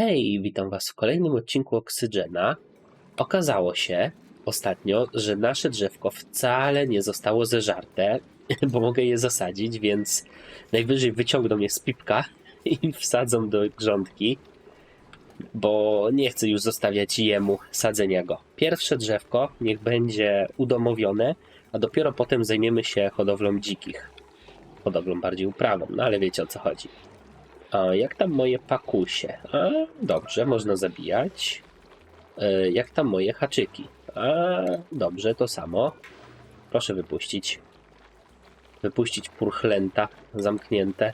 Hej, witam Was w kolejnym odcinku Oksygena. Okazało się ostatnio, że nasze drzewko wcale nie zostało zeżarte, bo mogę je zasadzić, więc najwyżej wyciągną je z pipka i wsadzą do grządki, bo nie chcę już zostawiać jemu sadzenia go. Pierwsze drzewko niech będzie udomowione, a dopiero potem zajmiemy się hodowlą dzikich. Hodowlą bardziej uprawą, no ale wiecie o co chodzi. A jak tam moje pakusie? A, dobrze, można zabijać. E, jak tam moje haczyki? A, dobrze, to samo. Proszę wypuścić. Wypuścić purchlęta zamknięte.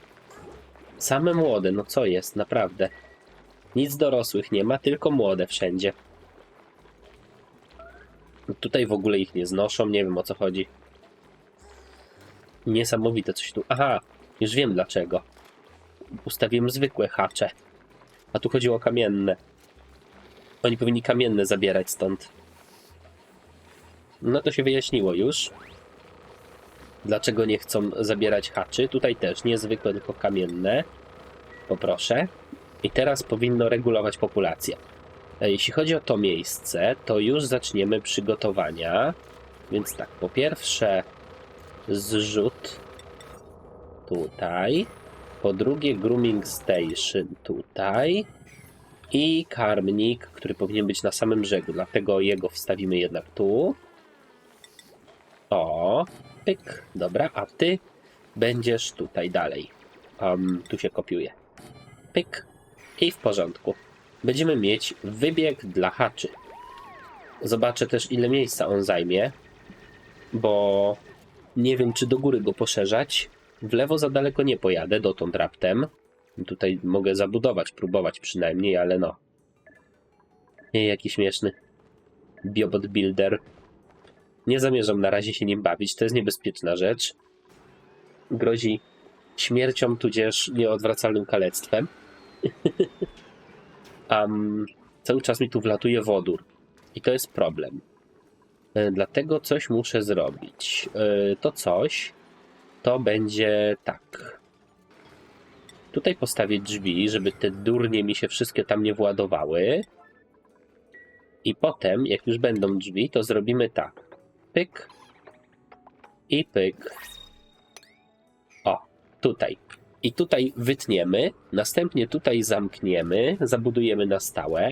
Same młode, no co jest, naprawdę. Nic dorosłych nie ma, tylko młode wszędzie. Tutaj w ogóle ich nie znoszą, nie wiem o co chodzi. Niesamowite coś tu. Aha, już wiem dlaczego ustawiłem zwykłe hacze. A tu chodziło o kamienne. Oni powinni kamienne zabierać stąd. No to się wyjaśniło już. Dlaczego nie chcą zabierać haczy? Tutaj też nie zwykłe, tylko kamienne. Poproszę. I teraz powinno regulować populację. E, Jeśli chodzi o to miejsce, to już zaczniemy przygotowania. Więc tak, po pierwsze zrzut tutaj. Po drugie grooming station tutaj. I karmnik, który powinien być na samym brzegu, dlatego jego wstawimy jednak tu. O, pyk, dobra, a ty będziesz tutaj dalej. Um, tu się kopiuje. Pyk i w porządku. Będziemy mieć wybieg dla haczy. Zobaczę też ile miejsca on zajmie, bo nie wiem czy do góry go poszerzać, w lewo za daleko nie pojadę, dotąd raptem. Tutaj mogę zabudować, próbować przynajmniej, ale no. Nie, jaki śmieszny. Biobot Builder. Nie zamierzam na razie się nim bawić, to jest niebezpieczna rzecz. Grozi śmiercią, tudzież nieodwracalnym kalectwem. um, cały czas mi tu wlatuje wodór. I to jest problem. E, Dlatego coś muszę zrobić. E, To coś to będzie tak. Tutaj postawię drzwi, żeby te durnie mi się wszystkie tam nie władowały. I potem, jak już będą drzwi, to zrobimy tak. Pyk. I pyk. O, tutaj. I tutaj wytniemy, następnie tutaj zamkniemy, zabudujemy na stałe,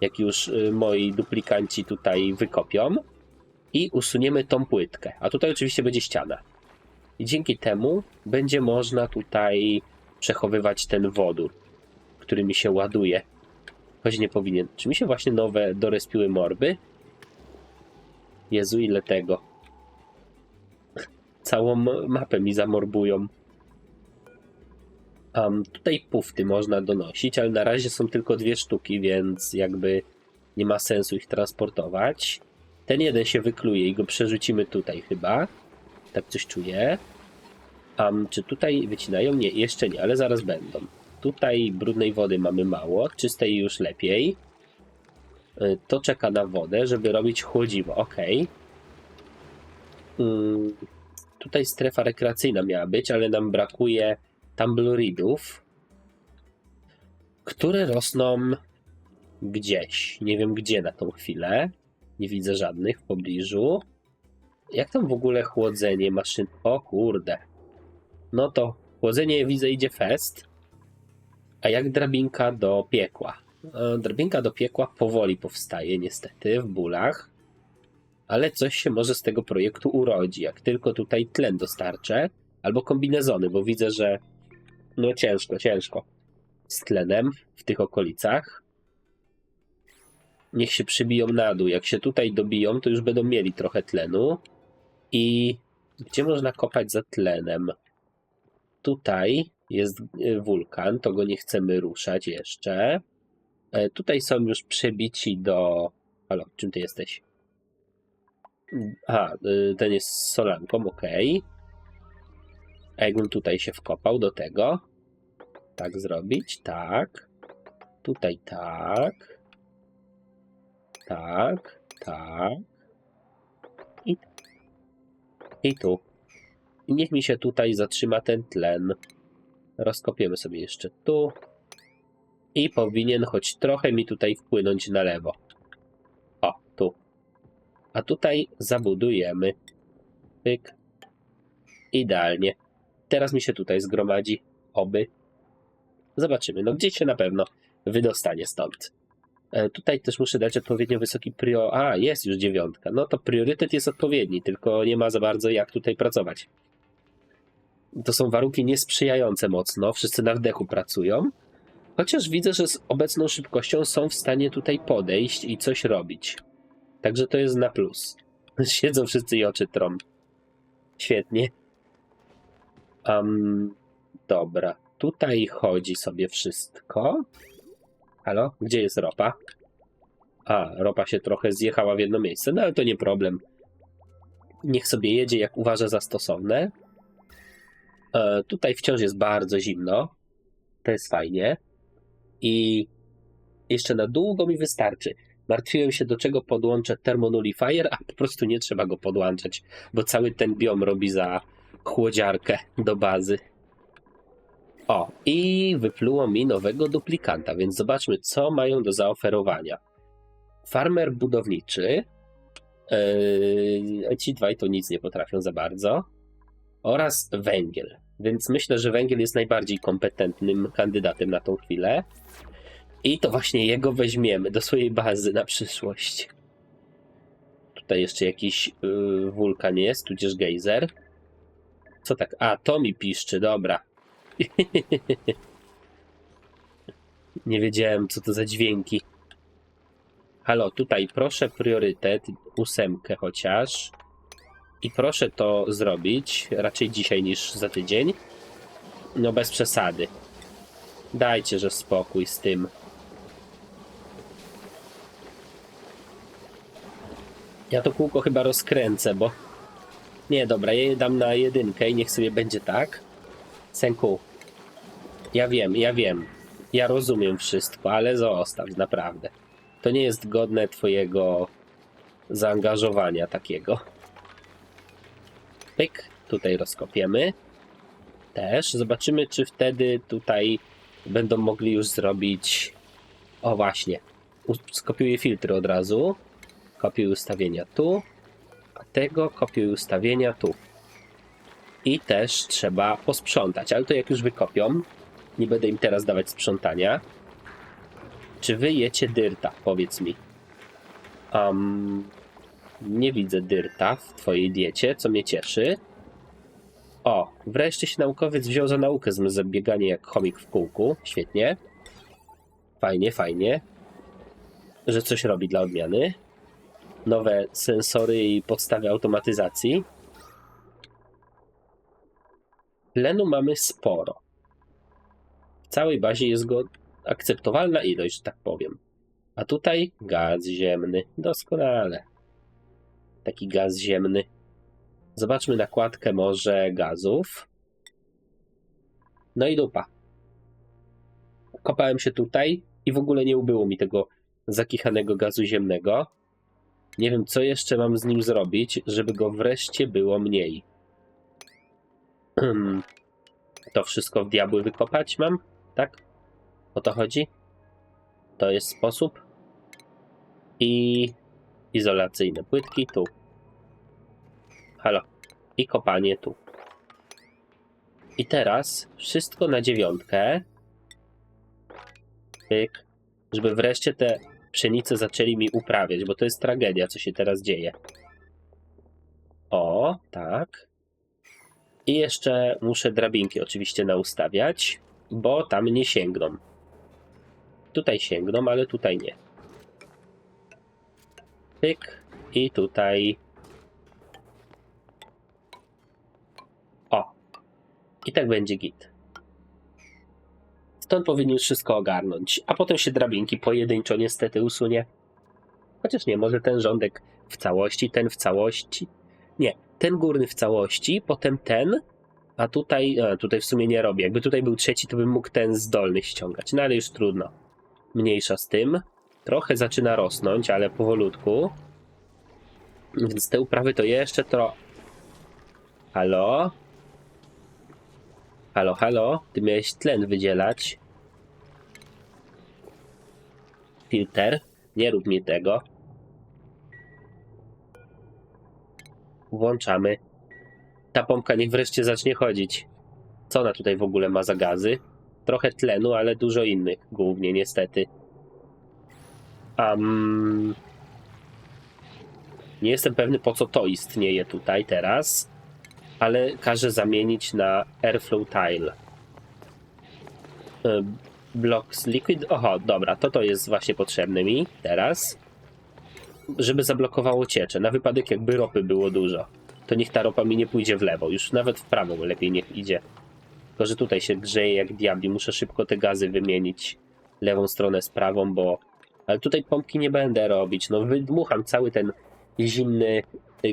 jak już y, moi duplikanci tutaj wykopią i usuniemy tą płytkę. A tutaj oczywiście będzie ściana. I dzięki temu będzie można tutaj przechowywać ten wodór, który mi się ładuje. Choć nie powinien. Czy mi się właśnie nowe dorespiły morby? Jezu, ile tego. Całą mapę mi zamorbują. Um, tutaj pufty można donosić, ale na razie są tylko dwie sztuki, więc jakby nie ma sensu ich transportować. Ten jeden się wykluje i go przerzucimy tutaj chyba. Tak coś czuję. Um, czy tutaj wycinają? Nie, jeszcze nie, ale zaraz będą. Tutaj brudnej wody mamy mało, czystej już lepiej. Y, To czeka na wodę, żeby robić chłodziwo. Ok. Mm, tutaj strefa rekreacyjna miała być, ale nam brakuje tumbleweedów, które rosną gdzieś. Nie wiem gdzie na tą chwilę. Nie widzę żadnych w pobliżu. Jak tam w ogóle chłodzenie maszyn? O kurde. No to chłodzenie widzę idzie fest. A jak drabinka do piekła? E, Drabinka do piekła powoli powstaje niestety w bólach. Ale coś się może z tego projektu urodzi, jak tylko tutaj tlen dostarczę. Albo kombinezony, bo widzę, że no ciężko, ciężko z tlenem w tych okolicach. Niech się przybiją na dół. Jak się tutaj dobiją, to już będą mieli trochę tlenu. I gdzie można kopać za tlenem? Tutaj jest e, wulkan, to go nie chcemy ruszać jeszcze. E, Tutaj są już przebici do. Halo, czym ty jesteś? Aha, y, ten jest solanką, ok. A tutaj się wkopał do tego? Tak zrobić, tak. Tutaj tak. Tak, tak. I, tu. Niech mi się tutaj zatrzyma ten tlen. Rozkopiemy sobie jeszcze tu. I powinien choć trochę mi tutaj wpłynąć na lewo. O, tu. A tutaj zabudujemy. Pyk. Idealnie. Teraz mi się tutaj zgromadzi. Oby. Zobaczymy. No gdzieś się na pewno wydostanie stąd. E, Tutaj też muszę dać odpowiednio wysoki prio... A, jest już dziewiątka. No to priorytet jest odpowiedni, tylko nie ma za bardzo jak tutaj pracować. To są warunki niesprzyjające mocno. Wszyscy na wdechu pracują. Chociaż widzę, że z obecną szybkością są w stanie tutaj podejść i coś robić. Także to jest na plus. Siedzą wszyscy i oczy trą. Świetnie. Um, dobra. Tutaj chodzi sobie wszystko. Halo? Gdzie jest ropa? A, ropa się trochę zjechała w jedno miejsce, no ale to nie problem. Niech sobie jedzie, jak uważa za stosowne. E, tutaj wciąż jest bardzo zimno. To jest fajnie. I jeszcze na długo mi wystarczy. Martwiłem się, do czego podłączę thermonulifier, a po prostu nie trzeba go podłączać, bo cały ten biom robi za chłodziarkę do bazy. O, i wypluło mi nowego duplikanta, więc zobaczmy, co mają do zaoferowania. Farmer budowniczy. Yy, ci dwaj to nic nie potrafią za bardzo. Oraz węgiel. Więc myślę, że węgiel jest najbardziej kompetentnym kandydatem na tą chwilę. I to właśnie jego weźmiemy do swojej bazy na przyszłość. Tutaj jeszcze jakiś yy, wulkan jest, tudzież gejzer. Co tak? A, to mi piszczy, dobra. Nie wiedziałem, co to za dźwięki. Halo, tutaj proszę priorytet, ósemkę chociaż. I proszę to zrobić raczej dzisiaj niż za tydzień. No bez przesady. Dajcie, że spokój z tym. Ja to kółko chyba rozkręcę, bo... Nie, dobra, ja je dam na jedynkę i niech sobie będzie tak. Senku, ja wiem, ja wiem. Ja rozumiem wszystko, ale zostaw, naprawdę. To nie jest godne twojego zaangażowania takiego. Pyk, tutaj rozkopiemy. Też. Zobaczymy, czy wtedy tutaj będą mogli już zrobić... O właśnie. Skopiuję filtry od razu. Kopiuj ustawienia tu. A tego kopiuj ustawienia tu. I też trzeba posprzątać, ale to jak już wykopią, nie będę im teraz dawać sprzątania. Czy wy jecie dyrta? Powiedz mi. Um, nie widzę dyrta w twojej diecie, co mnie cieszy. O, wreszcie się naukowiec wziął za naukę z zabieganie jak chomik w kółku. Świetnie. Fajnie, fajnie. Że coś robi dla odmiany. Nowe sensory i podstawy automatyzacji. Tlenu mamy sporo. Całej bazie jest go akceptowalna ilość, że tak powiem. A tutaj gaz ziemny. Doskonale. Taki gaz ziemny. Zobaczmy nakładkę może gazów. No i dupa. Kopałem się tutaj i w ogóle nie ubyło mi tego zakichanego gazu ziemnego. Nie wiem, co jeszcze mam z nim zrobić, żeby go wreszcie było mniej. To wszystko w diabły wykopać mam? Tak? O to chodzi? To jest sposób. I izolacyjne płytki tu. Halo. I kopanie tu. I teraz wszystko na dziewiątkę. Pyk. Żeby wreszcie te pszenice zaczęli mi uprawiać, bo to jest tragedia, co się teraz dzieje. O, tak. I jeszcze muszę drabinki oczywiście naustawiać, bo tam nie sięgną. Tutaj sięgną, ale tutaj nie. Pyk. I tutaj. O. I tak będzie git. Stąd powinien wszystko ogarnąć, a potem się drabinki pojedynczo niestety usunie. Chociaż nie, może ten rządek w całości, ten w całości. Nie, ten górny w całości, potem ten, a tutaj, a tutaj w sumie nie robię. Jakby tutaj był trzeci, to bym mógł ten z dolnych ściągać, no ale już trudno. Mniejsza z tym. Trochę zaczyna rosnąć, ale powolutku. Więc te uprawy to jeszcze tro... Halo? Halo, halo? Ty miałeś tlen wydzielać. Filter, nie rób mi tego. Włączamy. Ta pompka niech wreszcie zacznie chodzić. Co ona tutaj w ogóle ma za gazy? Trochę tlenu, ale dużo innych, głównie niestety. Um, nie jestem pewny, po co to istnieje tutaj teraz, ale każę zamienić na Airflow Tile. Blocks Liquid. Oho, dobra, to to jest właśnie potrzebne mi teraz, żeby zablokowało ciecze. Na wypadek, jakby ropy było dużo, to niech ta ropa mi nie pójdzie w lewo, już nawet w prawo lepiej niech idzie. Tylko, że tutaj się grzeje jak diabli, muszę szybko te gazy wymienić lewą stronę z prawą, bo. Ale tutaj pompki nie będę robić. No, wydmucham cały ten zimny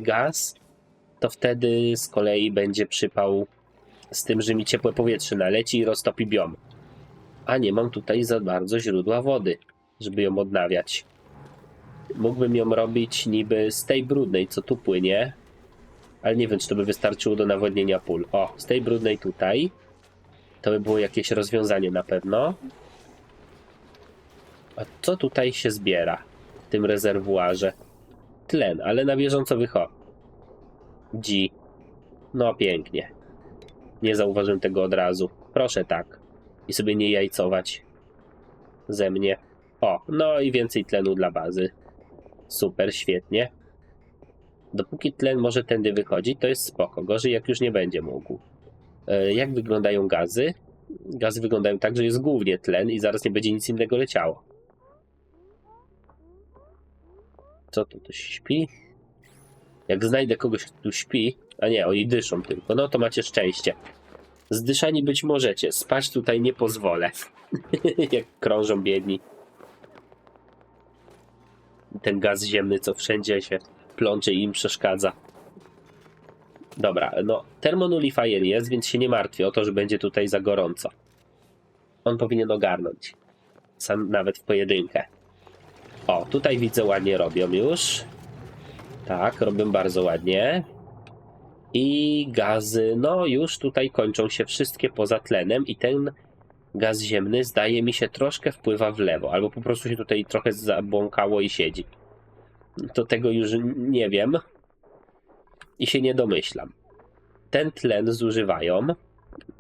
gaz, to wtedy z kolei będzie przypał z tym, że mi ciepłe powietrze naleci i roztopi biom. A nie mam tutaj za bardzo źródła wody, żeby ją odnawiać. Mógłbym ją robić niby z tej brudnej, co tu płynie, ale nie wiem, czy to by wystarczyło do nawodnienia pól. O, z tej brudnej tutaj. To by było jakieś rozwiązanie na pewno. A co tutaj się zbiera w tym rezerwuarze? Tlen, ale na bieżąco wychodzi. Dzi. No pięknie. Nie zauważyłem tego od razu. Proszę tak. I sobie nie jajcować ze mnie. O, no i więcej tlenu dla bazy. Super, świetnie. Dopóki tlen może tędy wychodzić, to jest spoko. Gorzej jak już nie będzie mógł. E, Jak wyglądają gazy? Gazy wyglądają tak, że jest głównie tlen i zaraz nie będzie nic innego leciało. Co tu, to śpi? Jak znajdę kogoś, kto tu śpi, a nie, oni dyszą tylko, no to macie szczęście. Zdyszani być możecie, spać tutaj nie pozwolę. Jak krążą biedni. Ten gaz ziemny, co wszędzie się plącze i im przeszkadza. Dobra, no termonulifier jest, więc się nie martwię o to, że będzie tutaj za gorąco. On powinien ogarnąć. Sam nawet w pojedynkę. O, tutaj widzę ładnie robią już. Tak, robią bardzo ładnie. I gazy, no już tutaj kończą się wszystkie poza tlenem i ten gaz ziemny zdaje mi się troszkę wpływa w lewo, albo po prostu się tutaj trochę zabłąkało i siedzi. To tego już nie wiem i się nie domyślam. Ten tlen zużywają.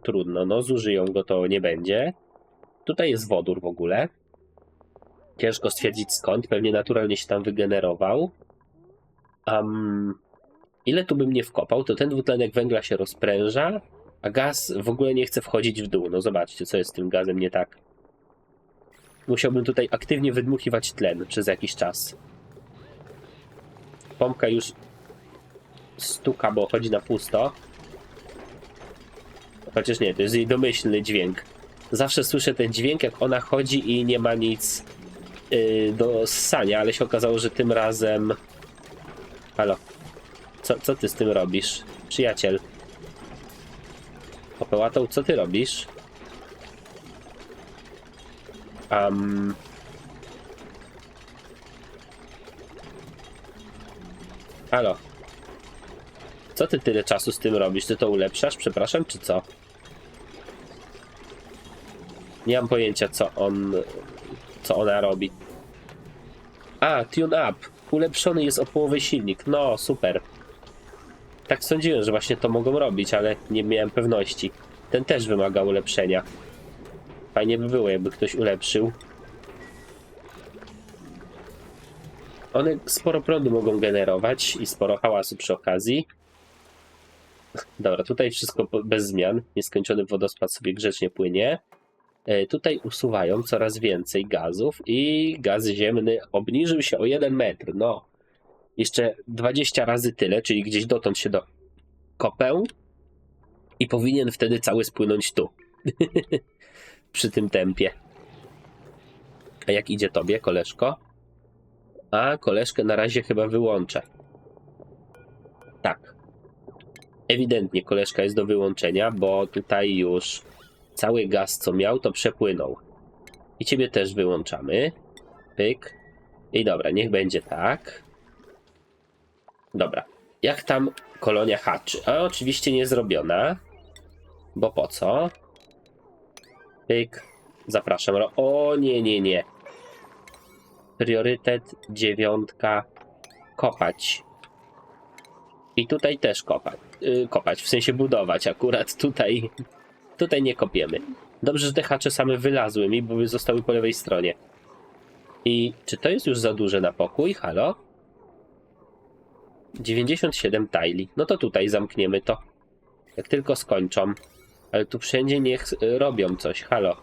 Trudno, no zużyją go to nie będzie. Tutaj jest wodór w ogóle. Ciężko stwierdzić skąd, pewnie naturalnie się tam wygenerował. Um, ile tu bym nie wkopał, to ten dwutlenek węgla się rozpręża, a gaz w ogóle nie chce wchodzić w dół. No zobaczcie, co jest z tym gazem nie tak. Musiałbym tutaj aktywnie wydmuchiwać tlen przez jakiś czas. Pompka już stuka, bo chodzi na pusto. Chociaż nie, to jest jej domyślny dźwięk. Zawsze słyszę ten dźwięk, jak ona chodzi i nie ma nic yy, do ssania, ale się okazało, że tym razem... Halo. Co, co ty z tym robisz? Przyjaciel. Popełatą, co ty robisz? Um... Halo. Co ty tyle czasu z tym robisz? Ty to ulepszasz? Przepraszam, czy co? Nie mam pojęcia, co on... co ona robi. A, tune up. Ulepszony jest o połowę silnik. No, super. Tak sądziłem, że właśnie to mogą robić, ale nie miałem pewności. Ten też wymaga ulepszenia. Fajnie by było, jakby ktoś ulepszył. One sporo prądu mogą generować i sporo hałasu przy okazji. Dobra, tutaj wszystko bez zmian. Nieskończony wodospad sobie grzecznie płynie. E, Tutaj usuwają coraz więcej gazów i gaz ziemny obniżył się o 1 metr. No, jeszcze 20 razy tyle, czyli gdzieś dotąd się do kopę i powinien wtedy cały spłynąć tu. Przy tym tempie. A jak idzie tobie, koleżko? A, koleżkę na razie chyba wyłączę. Tak. Ewidentnie koleżka jest do wyłączenia, bo tutaj już cały gaz, co miał, to przepłynął. I ciebie też wyłączamy. Pyk. I dobra, niech będzie tak. Dobra. Jak tam kolonia haczy? A oczywiście nie zrobiona. Bo po co? Pyk. Zapraszam. O nie, nie, nie. Priorytet dziewiątka. Kopać. I tutaj też kopać. Yy, kopać, w sensie budować akurat. Tutaj, tutaj nie kopiemy. Dobrze, że te hacze same wylazły mi, bo by zostały po lewej stronie. I czy to jest już za duże na pokój? Halo? 97 tajli. No to tutaj zamkniemy to. Jak tylko skończą. Ale tu wszędzie niech y, robią coś. Halo.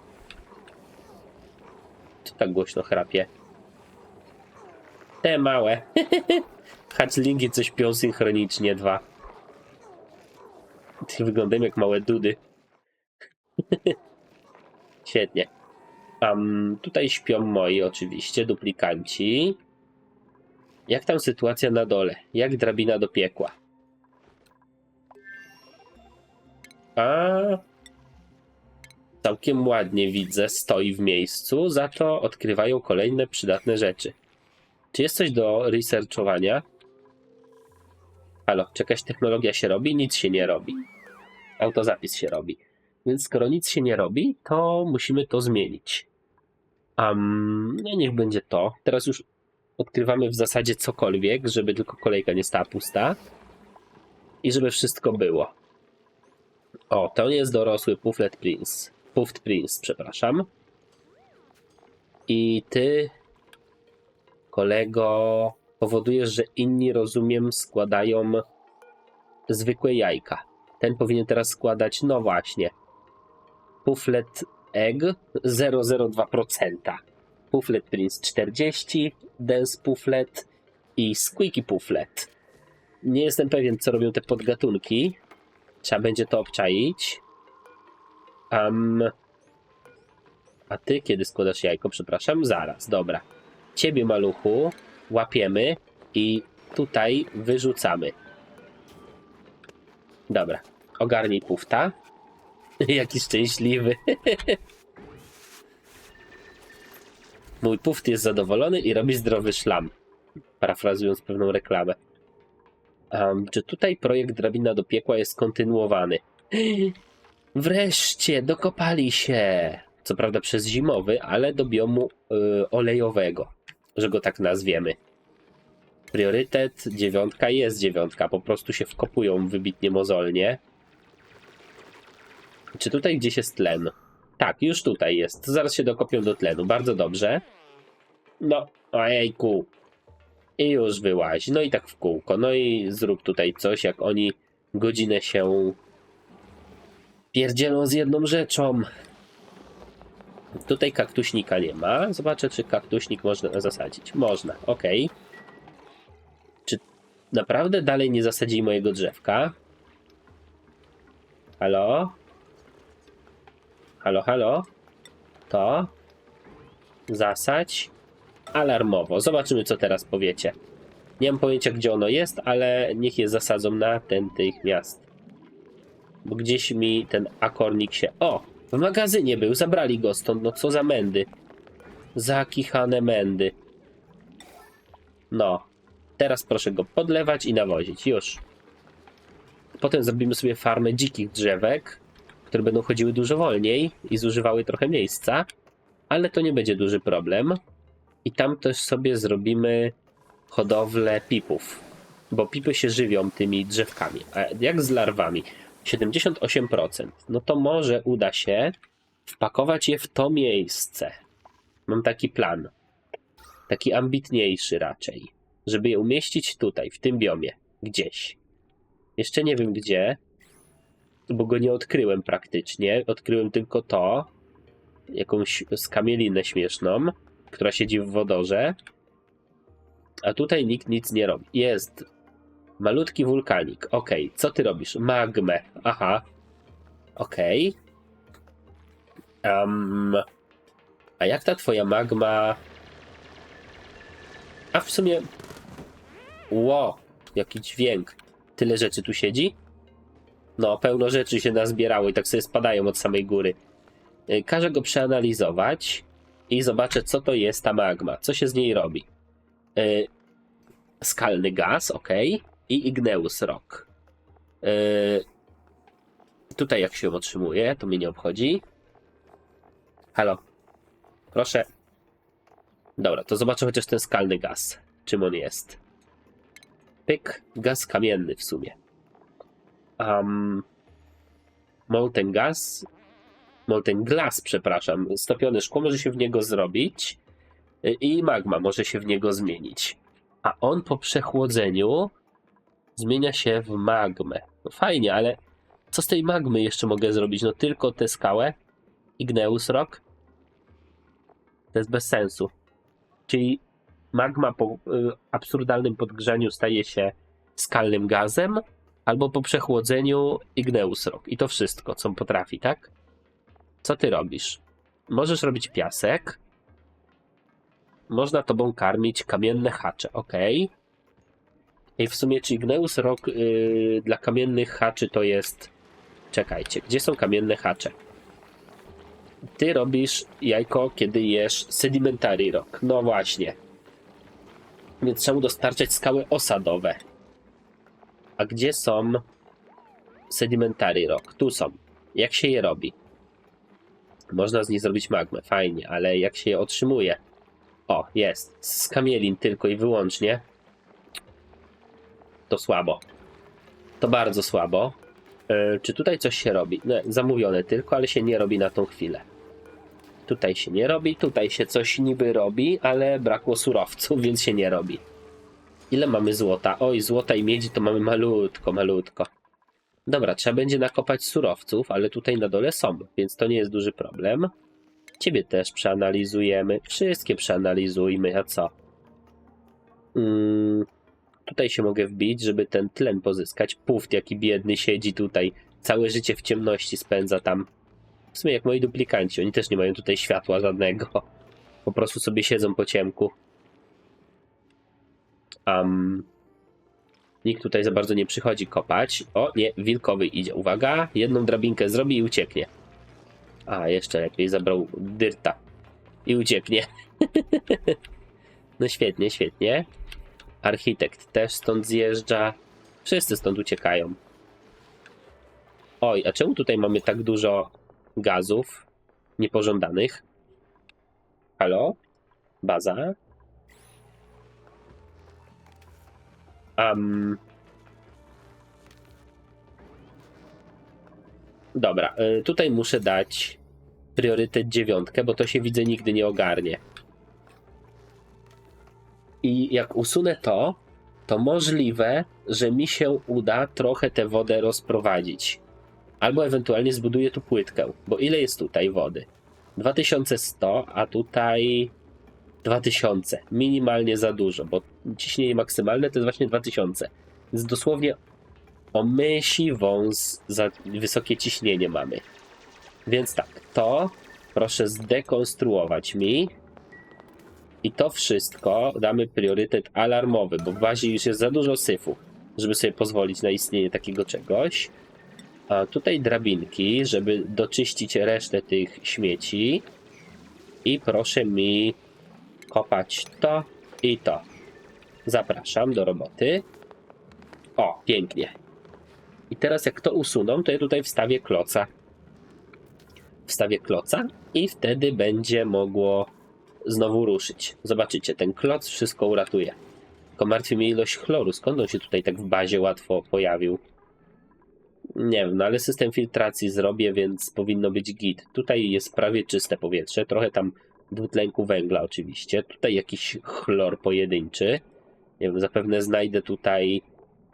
Co tak głośno chrapie? Te małe. Hatchlingi coś pią synchronicznie, dwa. Ty wyglądają jak małe dudy. Świetnie. Um, tutaj śpią moi oczywiście, duplikanci. Jak tam sytuacja na dole? Jak drabina do piekła? A całkiem ładnie widzę, stoi w miejscu, za to odkrywają kolejne przydatne rzeczy. Czy jest coś do researchowania? Halo, czy jakaś technologia się robi? Nic się nie robi. Autozapis się robi. Więc skoro nic się nie robi, to musimy to zmienić. Um, no niech będzie to. Teraz już odkrywamy w zasadzie cokolwiek, żeby tylko kolejka nie stała pusta. I żeby wszystko było. O, to jest dorosły Pufflet Prince. Puffed Prince, przepraszam. I ty, kolego, powodujesz, że inni, rozumiem, składają zwykłe jajka. Ten powinien teraz składać, no właśnie, Pufflet Egg 0,02%. Pufflet Prince 40, Dance Pufflet i Squeaky Pufflet. Nie jestem pewien, co robią te podgatunki. Trzeba będzie to obczaić. Um, a ty kiedy składasz jajko? Przepraszam, zaraz, dobra. Ciebie, maluchu, łapiemy i tutaj wyrzucamy. Dobra, ogarnij pufta. Jaki szczęśliwy. Mój puft jest zadowolony i robi zdrowy szlam. Parafrazując pewną reklamę. Um, czy tutaj projekt Drabina do piekła jest kontynuowany? Wreszcie, dokopali się. Co prawda przez zimowy, ale do biomu y, olejowego, że go tak nazwiemy. Priorytet dziewiątka jest dziewiątka, po prostu się wkopują wybitnie mozolnie. Czy tutaj gdzieś jest tlen? Tak, już tutaj jest. Zaraz się dokopią do tlenu. Bardzo dobrze. No, ojejku. I już wyłaź. No i tak w kółko. No i zrób tutaj coś, jak oni godzinę się pierdzielą z jedną rzeczą. Tutaj kaktuśnika nie ma. Zobaczę, czy kaktuśnik można zasadzić. Można, ok. Czy naprawdę dalej nie zasadzili mojego drzewka? Halo? Halo, halo? To? Zasadź? Alarmowo. Zobaczymy, co teraz powiecie. Nie mam pojęcia, gdzie ono jest, ale niech je zasadzą natychmiast. Bo gdzieś mi ten akornik się... O! W magazynie był, zabrali go stąd. No co za mędy. Zakichane mędy. No. Teraz proszę go podlewać i nawozić. Już. Potem zrobimy sobie farmę dzikich drzewek, które będą chodziły dużo wolniej i zużywały trochę miejsca, ale to nie będzie duży problem. I tam też sobie zrobimy hodowlę pipów, bo pipy się żywią tymi drzewkami. Jak z larwami? 78%. No to może uda się wpakować je w to miejsce. Mam taki plan. Taki ambitniejszy raczej. Żeby je umieścić tutaj, w tym biomie. Gdzieś. Jeszcze nie wiem gdzie, bo go nie odkryłem praktycznie. Odkryłem tylko to, jakąś skamielinę śmieszną, która siedzi w wodorze. A tutaj nikt nic nie robi. Jest malutki wulkanik. Ok, co ty robisz? Magmę. Aha. Ok. Um, a jak ta twoja magma... A w sumie... Ło, jaki dźwięk. Tyle rzeczy tu siedzi? No, pełno rzeczy się nazbierało i tak sobie spadają od samej góry. Y, Każę go przeanalizować i zobaczę, co to jest ta magma, co się z niej robi. Y, Skalny gaz, ok. I Igneus Rock. Y, Tutaj jak się otrzymuje, to mnie nie obchodzi. Halo. Proszę. Dobra, to zobaczę chociaż ten skalny gaz. Czym on jest? Pyk, gaz kamienny w sumie. Um, molten gas, molten glass, przepraszam, stopione szkło może się w niego zrobić y, i magma może się w niego zmienić. A on po przechłodzeniu zmienia się w magmę. No fajnie, ale co z tej magmy jeszcze mogę zrobić? No tylko tę skałę? Igneus Rock? To jest bez sensu. Czyli magma po y, absurdalnym podgrzaniu staje się skalnym gazem, albo po przechłodzeniu Igneus Rock. I to wszystko, co potrafi, tak? Co ty robisz? Możesz robić piasek. Można tobą karmić kamienne hacze, ok. I w sumie, czy Igneus Rock y, dla kamiennych haczy to jest. Czekajcie, gdzie są kamienne hacze? Ty robisz jajko, kiedy jesz sedimentary rock. No właśnie. Więc trzeba mu dostarczać skały osadowe. A gdzie są sedimentary rock? Tu są. Jak się je robi? Można z nich zrobić magmę, fajnie, ale jak się je otrzymuje? O, jest. Z kamielin tylko i wyłącznie. To słabo. To bardzo słabo. E, czy tutaj coś się robi? No, zamówione tylko, ale się nie robi na tą chwilę. Tutaj się nie robi, tutaj się coś niby robi, ale brakło surowców, więc się nie robi. Ile mamy złota? Oj, złota i miedzi to mamy malutko, malutko. Dobra, trzeba będzie nakopać surowców, ale tutaj na dole są, więc to nie jest duży problem. Ciebie też przeanalizujemy. Wszystkie przeanalizujmy, a co? Mm, tutaj się mogę wbić, żeby ten tlen pozyskać. Puft, jaki biedny siedzi tutaj. Całe życie w ciemności spędza tam. W sumie jak moi duplikanci, oni też nie mają tutaj światła żadnego. Po prostu sobie siedzą po ciemku. Um, nikt tutaj za bardzo nie przychodzi kopać. O, nie, wilkowy idzie. Uwaga, jedną drabinkę zrobi i ucieknie. A, jeszcze lepiej, zabrał dyrta. I ucieknie. no świetnie, świetnie. Architekt też stąd zjeżdża. Wszyscy stąd uciekają. Oj, a czemu tutaj mamy tak dużo gazów niepożądanych? Halo? Baza? Um. Dobra, y, tutaj muszę dać priorytet dziewiątkę, bo to się widzę nigdy nie ogarnie. I jak usunę to, to możliwe, że mi się uda trochę tę wodę rozprowadzić. Albo ewentualnie zbuduję tu płytkę, bo ile jest tutaj wody? 2100, a tutaj 2000. Minimalnie za dużo, bo ciśnienie maksymalne to jest właśnie 2000. Więc dosłownie o mysi wąs za wysokie ciśnienie mamy. Więc tak, to proszę zdekonstruować mi. I to wszystko damy priorytet alarmowy, bo w bazie już jest za dużo syfu, żeby sobie pozwolić na istnienie takiego czegoś. A tutaj drabinki, żeby doczyścić resztę tych śmieci. I proszę mi kopać to i to. Zapraszam do roboty. O, pięknie. I teraz jak to usuną, to ja tutaj wstawię kloca. Wstawię kloca i wtedy będzie mogło znowu ruszyć. Zobaczycie, ten kloc wszystko uratuje. Tylko martwi mnie ilość chloru. Skąd on się tutaj tak w bazie łatwo pojawił? Nie wiem, no ale system filtracji zrobię, więc powinno być git. Tutaj jest prawie czyste powietrze, trochę tam dwutlenku węgla oczywiście. Tutaj jakiś chlor pojedynczy. Nie wiem, zapewne znajdę tutaj...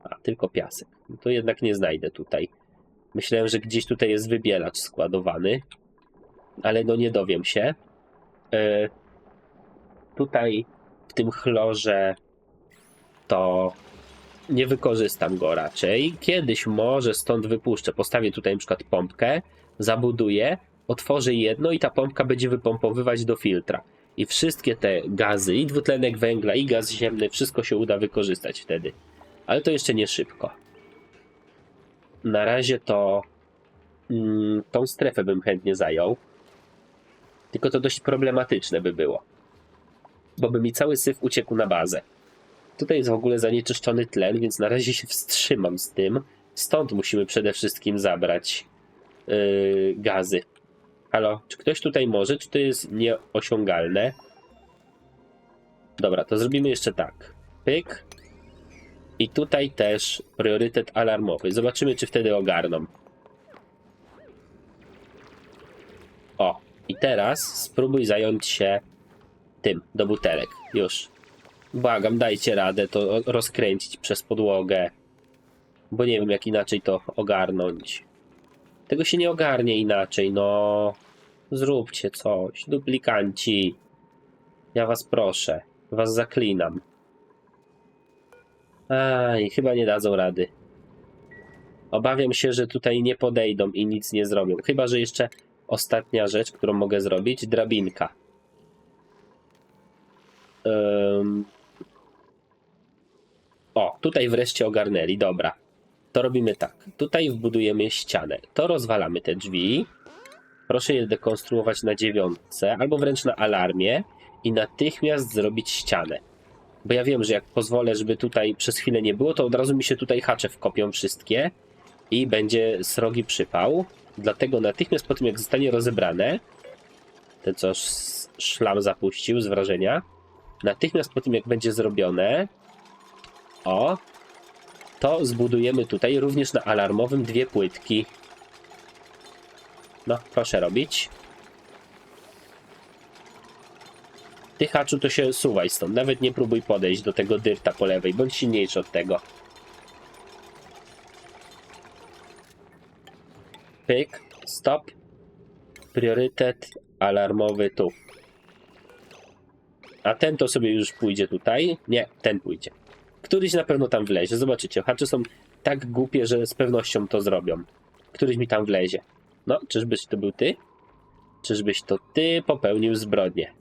A, tylko piasek. No to jednak nie znajdę tutaj. Myślałem, że gdzieś tutaj jest wybielacz składowany. Ale no nie dowiem się. E, tutaj w tym chlorze to nie wykorzystam go raczej. Kiedyś może stąd wypuszczę. Postawię tutaj na przykład pompkę, zabuduję, otworzę jedno i ta pompka będzie wypompowywać do filtra. I wszystkie te gazy, i dwutlenek węgla, i gaz ziemny, wszystko się uda wykorzystać wtedy. Ale to jeszcze nie szybko. Na razie to mm, tą strefę bym chętnie zajął. Tylko to dość problematyczne by było. Bo by mi cały syf uciekł na bazę. Tutaj jest w ogóle zanieczyszczony tlen, więc na razie się wstrzymam z tym. Stąd musimy przede wszystkim zabrać yy, gazy. Halo, czy ktoś tutaj może? Czy to jest nieosiągalne? Dobra, to zrobimy jeszcze tak. Pyk. I tutaj też priorytet alarmowy. Zobaczymy, czy wtedy ogarną. O, i teraz spróbuj zająć się tym do butelek. Już. Błagam, dajcie radę to rozkręcić przez podłogę. Bo nie wiem, jak inaczej to ogarnąć. Tego się nie ogarnie inaczej, no. Zróbcie coś, duplikanci. Ja was proszę, was zaklinam. Aj, chyba nie dadzą rady. Obawiam się, że tutaj nie podejdą i nic nie zrobią. Chyba, że jeszcze ostatnia rzecz, którą mogę zrobić, drabinka. O, tutaj wreszcie ogarnęli, dobra. To robimy tak. Tutaj wbudujemy ścianę. To rozwalamy te drzwi. Proszę je dekonstruować na dziewiątce, albo wręcz na alarmie i natychmiast zrobić ścianę. Bo ja wiem, że jak pozwolę, żeby tutaj przez chwilę nie było, to od razu mi się tutaj hacze wkopią wszystkie i będzie srogi przypał. Dlatego natychmiast po tym, jak zostanie rozebrane, ten co sz- szlam zapuścił z wrażenia, natychmiast po tym, jak będzie zrobione, o, to zbudujemy tutaj również na alarmowym dwie płytki. No, proszę robić. Ty haczu to się suwaj stąd. Nawet nie próbuj podejść do tego dyrta po lewej. Bądź silniejszy od tego. Pyk, stop. Priorytet alarmowy tu. A ten to sobie już pójdzie tutaj. Nie, ten pójdzie. Któryś na pewno tam wlezie. Zobaczycie, hacze są tak głupie, że z pewnością to zrobią. Któryś mi tam wlezie. No, czyżbyś to był ty? Czyżbyś to ty popełnił zbrodnię?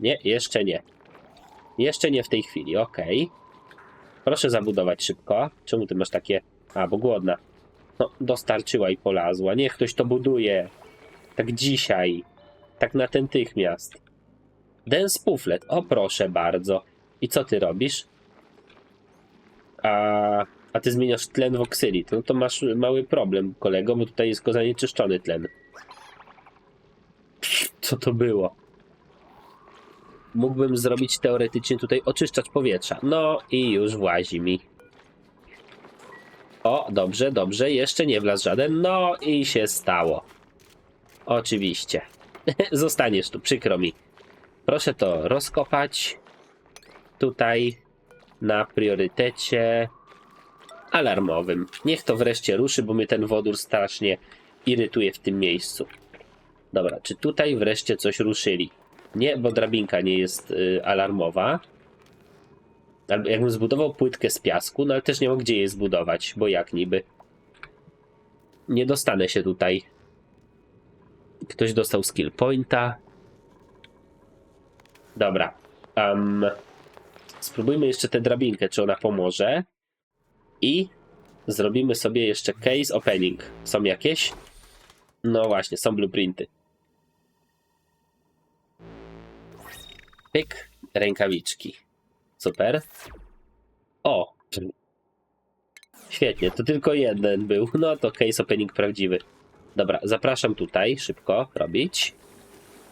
Nie, jeszcze nie. Jeszcze nie w tej chwili, okej. Proszę zabudować szybko. Czemu ty masz takie... A, bo głodna. No, dostarczyła i polazła. Niech ktoś to buduje. Tak dzisiaj. Tak natychmiast. Dance puflet. O, proszę bardzo. I co ty robisz? A, a ty zmieniasz tlen w oksylit. No to masz mały problem, kolego, bo tutaj jest go zanieczyszczony tlen. Co to było? Mógłbym zrobić teoretycznie tutaj oczyszczacz powietrza. No i już włazi mi. O, dobrze, dobrze, jeszcze nie wlazł żaden. No i się stało. Oczywiście. Zostaniesz tu, przykro mi. Proszę to rozkopać. Tutaj na priorytecie alarmowym. Niech to wreszcie ruszy, bo mnie ten wodór strasznie irytuje w tym miejscu. Dobra, czy tutaj wreszcie coś ruszyli? Nie, bo drabinka nie jest y, alarmowa. Albo jakbym zbudował płytkę z piasku, no ale też nie mam gdzie jej zbudować, bo jak niby. Nie dostanę się tutaj. Ktoś dostał skill pointa. Dobra. Um, spróbujmy jeszcze tę drabinkę, czy ona pomoże. I zrobimy sobie jeszcze case opening. Są jakieś? No właśnie, są blueprinty. Pyk, rękawiczki. Super. O! Świetnie, to tylko jeden był. No to case opening prawdziwy. Dobra, zapraszam tutaj, szybko robić.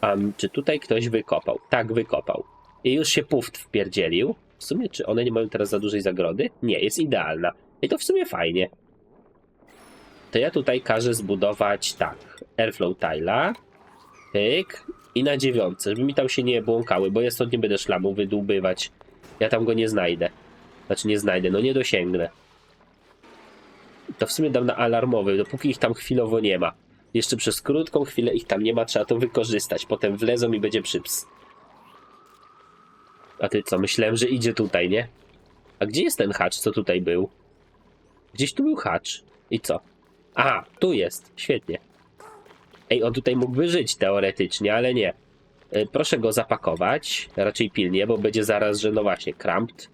Um, czy tutaj ktoś wykopał? Tak, wykopał. I już się puft wpierdzielił. W sumie, czy one nie mają teraz za dużej zagrody? Nie, jest idealna. I to w sumie fajnie. To ja tutaj każę zbudować tak. Airflow tile'a. Pyk. I na dziewiątce, żeby mi tam się nie błąkały, bo ja stąd nie będę szlamu wydłubywać. Ja tam go nie znajdę. Znaczy nie znajdę, no nie dosięgnę. To w sumie dam na alarmowy, dopóki ich tam chwilowo nie ma. Jeszcze przez krótką chwilę ich tam nie ma, trzeba to wykorzystać. Potem wlezą i będzie przyps. A ty co, myślałem, że idzie tutaj, nie? A gdzie jest ten hacz, co tutaj był? Gdzieś tu był hacz. I co? Aha, tu jest. Świetnie. Ej, on tutaj mógłby żyć teoretycznie, ale nie. Y, Proszę go zapakować, raczej pilnie, bo będzie zaraz, że no właśnie, cramped.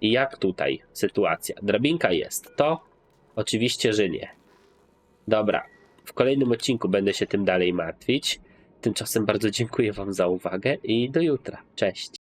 I jak tutaj sytuacja? Drabinka jest. To oczywiście, że nie. Dobra, w kolejnym odcinku będę się tym dalej martwić. Tymczasem bardzo dziękuję Wam za uwagę i do jutra. Cześć.